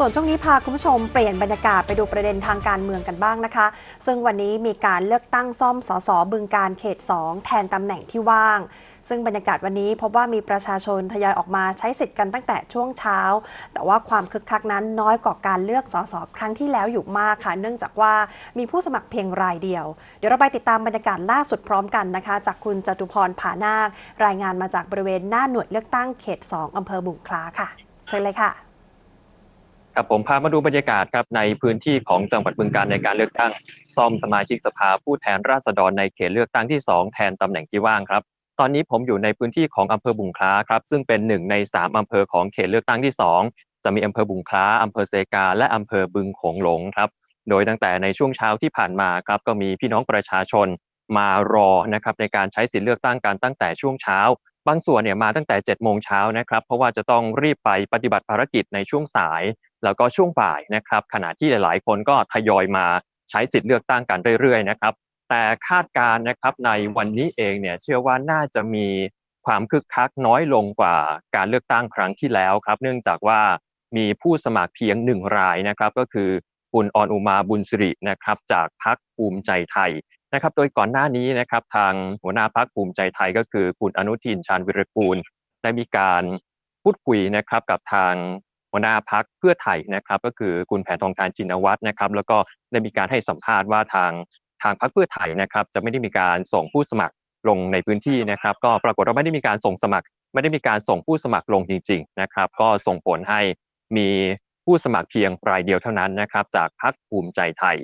ส่วนช่วงนี้พาคุณผู้ชมเปลี่ยนบรรยากาศไปดูประเด็นทางการเมืองกันบ้างนะคะ ซึ่งวันนี้มีการเลือกตั้งซ่อมสสบึงการเขต 2 แทนตำแหน่งที่ว่าง ซึ่งบรรยากาศวันนี้พบว่ามีประชาชนทยอยออกมาใช้สิทธิ์กันตั้งแต่ช่วงเช้า แต่ว่าความคึกคักนั้นน้อยกว่าการเลือกสสครั้งที่แล้วอยู่มากค่ะ เนื่องจากว่ามีผู้สมัครเพียงรายเดียว เดี๋ยวเราไปติดตามบรรยากาศล่าสุดพร้อมกันนะคะ จากคุณจตุพรผานาครายงานมาจากบริเวณหน้าหน่วยเลือกตั้งเขต 2อำเภอบุงคลาค่ะ เชิญเลยค่ะ ครับผมพามาดูบรรยากาศครับในพื้นที่ของจังหวัดบึงการในการเลือกตั้งซ่อมสมาชิกสภาผู้แทนราษฎรในเขตเลือกตั้งที่ 2 แทนตำแหน่งที่ว่างครับ ตอนนี้ผมอยู่ในพื้นที่ของอำเภอบุงคล้าครับซึ่งเป็นหนึ่งใน 3 อำเภอของเขตเลือกตั้งที่ 2 จะมีอำเภอบุงคล้าอำเภอเซกา และอำเภอบึงโขงหลงครับ โดยตั้งแต่ในช่วงเช้าที่ผ่านมาครับก็มีพี่น้องประชาชนมารอนะครับในการใช้สิทธิเลือกตั้งกันตั้งแต่ช่วงเช้า บางส่วนเนี่ยมาตั้งแต่7จ็ดโมงเช้านะครับเพราะว่าจะต้องรีบไปปฏิบัติภารกิจในช่วงสาย แล้วก็ช่วงบ่ายนะครับ ขณะที่หลาย ๆ คนก็ทยอยมาใช้สิทธิ์เลือกตั้งกันเรื่อย ๆ นะครับ แต่คาดการณ์นะครับในวันนี้เองเนี่ยเชื่อว่าน่าจะมีความคึกคักน้อยลงกว่าการเลือกตั้งครั้งที่แล้วครับ เนื่องจากว่ามีผู้สมัครเพียงหนึ่งรายนะครับ ก็คือคุณออนอุมาบุญสิรินะครับ จากพรรคภูมิใจไทยนะครับ โดยก่อนหน้านี้นะครับ ทางหัวหน้าพักภูมิใจไทยก็คือคุณอนุทินชาญวิรกูลได้มีการพูดคุยนะครับกับทาง หัวหน้าพักเพื่อไทยนะครับ ก็คือคุณแผนทองทานจินวัตรนะครับ แล้วก็ได้มีการให้สัมภาษณ์ว่าทางทางพักเพื่อไทยนะครับ จะไม่ได้มีการส่งผู้สมัครลงในพื้นที่นะครับ ก็ปรากฏว่าไม่ได้มีการส่งสมัคร ไม่ได้มีการส่งผู้สมัครลงจริง ๆ นะครับ ก็ส่งผลให้มีผู้สมัครเพียงรายเดียวเท่านั้นนะครับ จากพักภูมิใจไทย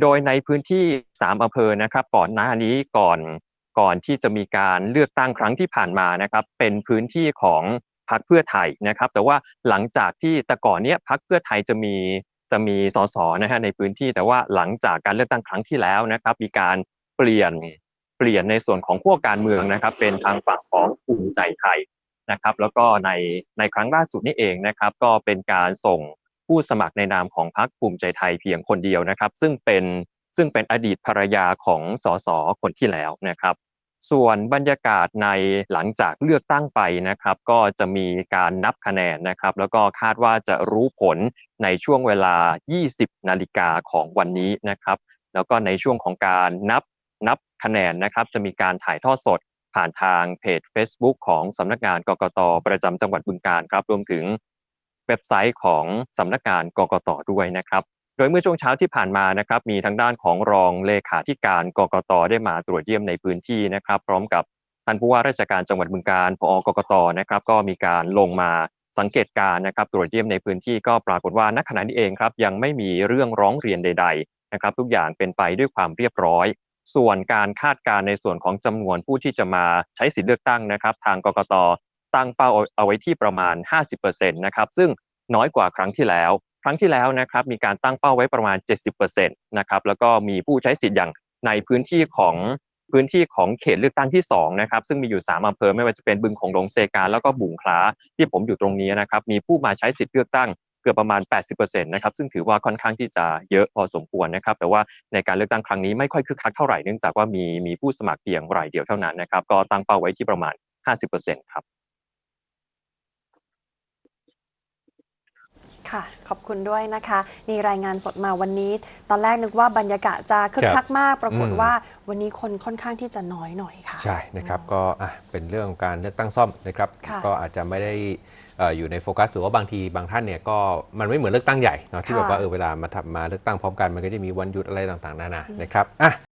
โดยในพื้นที่3อำเภอนะครับก่อนหน้านี้ก่อนก่อนที่จะมีการเลือกตั้งครั้งที่ผ่านมานะครับ เป็นพื้นที่ของ รรคเพื่อไทยนะครับ แต่ว่าหลังจากที่แต่ก่อนเนี้ยพรรคเพื่อไทยจะมีจะมีสสนะฮะในพื้นที่แต่ว่าหลังจากการเลือกตั้งครั้งที่แล้วนะครับ มีการเปลี่ยนเปลี่ยนในส่วนของพวกการเมืองนะครับ เป็นทางฝั่งของภูมิใจไทยนะครับ แล้วก็ในในครั้งล่าสุดนี้เองนะครับ ก็เป็นการส่งผู้สมัครในนามของพรรคภูมิใจไทยเพียงคนเดียวนะครับ ซึ่งเป็นซึ่งเป็นอดีตภรรยาของสสคนที่แล้วนะครับ ส่วนบรรยากาศในหลังจากเลือกตั้งไปนะครับ ก็จะมีการนับคะแนนนะครับ แล้วก็คาดว่าจะรู้ผลในช่วงเวลา 20 นาฬิกาของวันนี้นะครับ แล้วก็ในช่วงของการนับนับคะแนนนะครับ จะมีการถ่ายทอดสดผ่านทางเพจ Facebook ของสำนักงานกกตประจำจังหวัดบึงกาฬครับรวมถึงเว็บไซต์ของสำนักงานกกตด้วยนะครับ โดยเมื่อช่วงเช้าที่ผ่านมานะครับมีทางด้านของรองเลขาธิการกกตได้มาตรวจเยี่ยมในพื้นที่นะครับ พร้อมกับท่านผู้ว่าราชการจังหวัดบึงกาฬผอกกตนะครับ ก็มีการลงมาสังเกตการณ์นะครับ ตรวจเยี่ยมในพื้นที่ก็ปรากฏว่าณขณะนี้เองครับยังไม่มีเรื่องร้องเรียนใด ๆ นะครับ ทุกอย่างเป็นไปด้วยความเรียบร้อย ส่วนการคาดการณ์ในส่วนของจำนวนผู้ที่จะมาใช้สิทธิเลือกตั้งนะครับ ทางกกตตั้งเป้าเอาไว้ที่ประมาณ 50%นะครับซึ่งน้อยกว่าครั้งที่แล้ว ครั้งที่แล้วนะครับมีการตั้งเป้าไว้ประมาณ 70%นะครับแล้วก็มีผู้ใช้สิทธิ์อย่างในพื้นที่ของพื้นที่ของเขตเลือกตั้งที่2นะครับซึ่งมีอยู่ 3อำเภอไม่ว่าจะเป็นบึงของหลงเซกาแล้วก็บุงคลาที่ผมอยู่ตรงนี้นะครับมีผู้มาใช้สิทธิ์เลือกตั้งเกือบประมาณ 80%นะครับซึ่งถือว่าค่อนข้างที่จะเยอะพอสมควรนะครับ แต่ว่าในการเลือกตั้งครั้งนี้ไม่ค่อยคึกคักเท่าไหร่เนื่องจากว่ามีมีผู้สมัครเพียงรายเดียวเท่านั้นนะครับ ก็ตั้งเป้าไว้ที่ประมาณ 50%ครับ ค่ะ ขอบคุณด้วยนะคะ นี่รายงานสดมาวันนี้ ตอนแรกนึกว่าบรรยากาศจะคึกครับคักมาก ปรากฏอืมว่าวันนี้คนค่อนข้างที่จะน้อยหน่อยค่ะ ใช่นะครับก็อะเป็นเรื่องของการเลือกตั้งซ่อมนะครับค่ะก็อาจจะไม่ได้เอ่ออยู่ในโฟกัสหรือว่าบางทีบางท่านเนี่ยก็มันไม่เหมือนเลือกตั้งใหญ่เนาะที่ค่ะแบบว่าเออเวลามาทำมาเลือกตั้งพร้อมกันมันก็จะมีวันหยุดอะไรต่างๆนานานะครับอะ